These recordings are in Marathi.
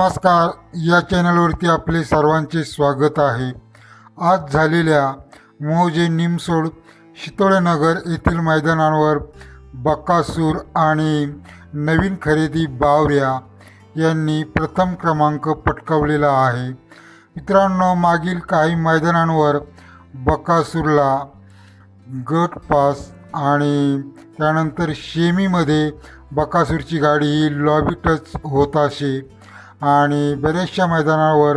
नमस्कार या चॅनलवरती आपले सर्वांचे स्वागत आहे. आज झालेल्या मोजे निमसोड शितोळेनगर येथील मैदानावर बकासूर आणि नवीन खरेदी बावऱ्या यांनी प्रथम क्रमांक पटकावलेला आहे. मित्रांनो मागील काही मैदानांवर बकासूरला गट पास आणि त्यानंतर शेमीमध्ये बकासूरची गाडी ही लॉबी टच होत असे. आणि बऱ्याचशा मैदानावर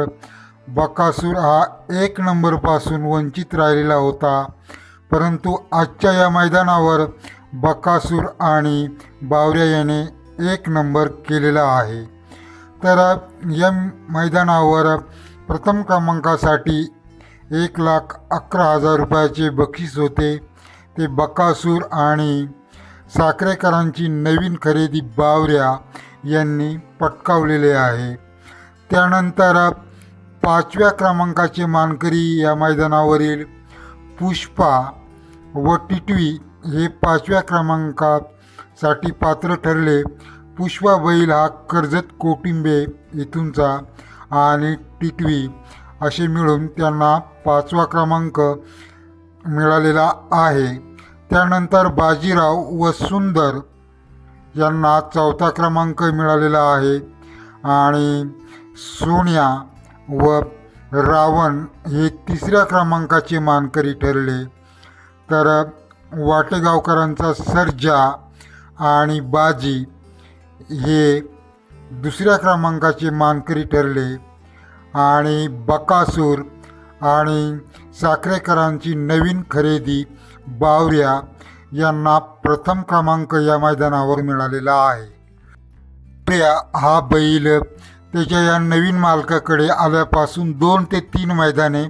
बकासूर हा एक नंबरपासून वंचित राहिलेला होता. परंतु आजच्या या मैदानावर बकासूर आणि बावऱ्या याने एक नंबर केलेला आहे. तर या मैदानावर प्रथम क्रमांकासाठी एक लाख अकरा हजार रुपयाचे बक्षीस होते. ते बकासूर आणि साखरेकरांची नवीन खरेदी बावऱ्या यांनी पटकावलेले आहे. त्यानंतर पाचव्या क्रमांकाचे मानकरी या मैदानावरील पुष्पा व टिटवी हे पाचव्या क्रमांकासाठी पात्र ठरले. पुष्पा बैल हा कर्जत कोटिंबे इथूनचा आणि टिटवी असे मिळून त्यांना पाचवा क्रमांक मिळालेला आहे. त्यानंतर बाजीराव व सुंदर यांना चौथा क्रमांक मिळालेला आहे. आणि सोनिया व रावण हे तिसऱ्या क्रमांकाचे मानकरी ठरले. तर वाटेगावकरांचा सर्जा आणि बाजी हे दुसऱ्या क्रमांकाचे मानकरी ठरले. आणि बकासूर आणि साखरेकरांची नवीन खरेदी बावऱ्या यांना प्रथम क्रमांक या मैदानावर मिळालेला आहे. प्रिया हा बैल त्याच्या या नवीन मालकाकडे आल्यापासून दोन ते तीन मैदाने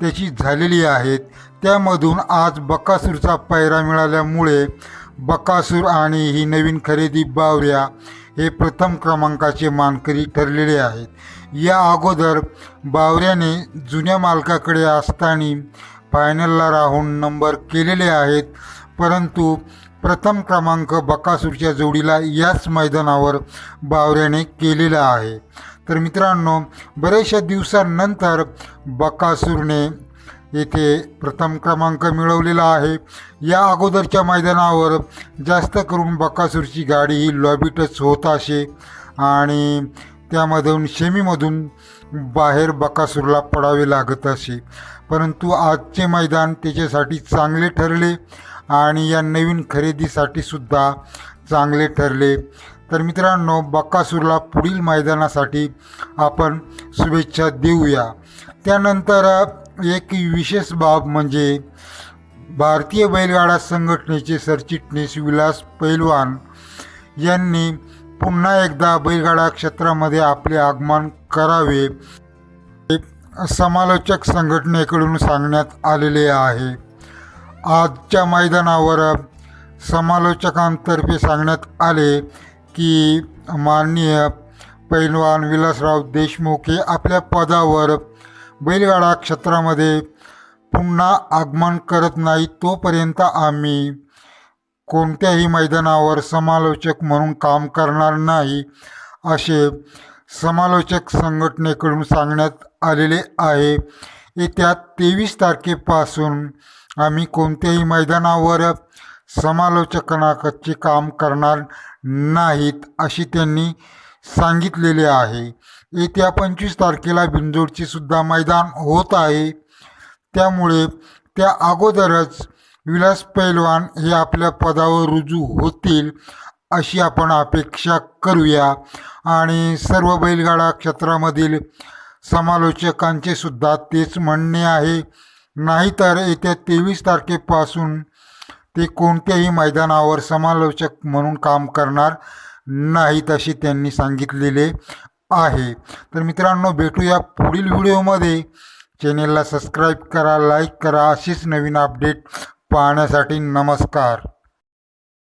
त्याची झालेली आहेत. त्यामधून आज बकासूरचा पायरा मिळाल्यामुळे बकासूर आणि ही नवीन खरेदी बावऱ्या हे प्रथम क्रमांकाचे मानकरी ठरलेले आहेत. या अगोदर बावऱ्याने जुन्या मालकाकडे असताना फायनलला राहून नंबर केलेले आहेत. परंतु प्रथम क्रमांक बकासूरच्या जोडीला याच मैदानावर बावऱ्याने केलेला आहे. तर मित्रांनो बऱ्याचशा दिवसांनंतर बकासूरने येथे प्रथम क्रमांक मिळवलेला आहे. या अगोदरच्या मैदानावर जास्त करून बकासूरची गाडी ही लॉबीटच होत असे आणि त्यामधून शेमीमधून बाहेर बकासूरला पडावे लागत असे. परंतु आजचे मैदान त्याच्यासाठी चांगले ठरले. आणि या नवीन खरेदीसाठी सुद्धा चांगले ठरले. तर मित्रांनो बक्कासूरला पुढील मैदानासाठी आपण शुभेच्छा देऊया. त्यानंतर एक विशेष बाब म्हणजे भारतीय बैलगाडा संघटनेचे सरचिटणीस विलास पैलवान यांनी पुन्हा एकदा बैलगाडा क्षेत्रामध्ये आपले आगमन करावे समालोचक संघटनेकडून सांगण्यात आलेले आहे. आजच्या मैदानावर समालोचकांतर्फे सांगण्यात आले की माननीय पैलवान विलासराव देशमुख हे आपल्या पदावर बैलगाडा क्षेत्रामध्ये पुन्हा आगमन करत नाही तोपर्यंत आम्ही कोणत्याही मैदानावर समालोचक म्हणून काम करणार नाही असे समालोचक संघटनेकडून सांगण्यात आलेले आहे. येत्या तेवीस तारखेपासून आम्ही कोणत्याही मैदानावर समालोचनाचे काम करणार नाहीत अशी त्यांनी सांगितलेले आहे. येत्या पंचवीस तारखेला बिंजोडचे सुद्धा मैदान होत आहे. त्यामुळे त्या अगोदरच विलास पैलवान हे आपल्या पदावर रुजू होतील अशी आपण अपेक्षा करूया. आणि सर्व बैलगाडा क्षेत्रामधील समालोचकांचे सुद्धा तेच म्हणणे आहे. नाहीतर येत्या तेवीस तारखेपासून ते कोणत्याही मैदानावर समालोचक म्हणून काम करणार नाहीत असे त्यांनी सांगितलेले आहे. तर मित्रांनो भेटूया पुढील व्हिडिओमध्ये. चॅनेलला सबस्क्राईब करा लाईक करा. अशीच नवीन अपडेट पाहण्यासाठी नमस्कार.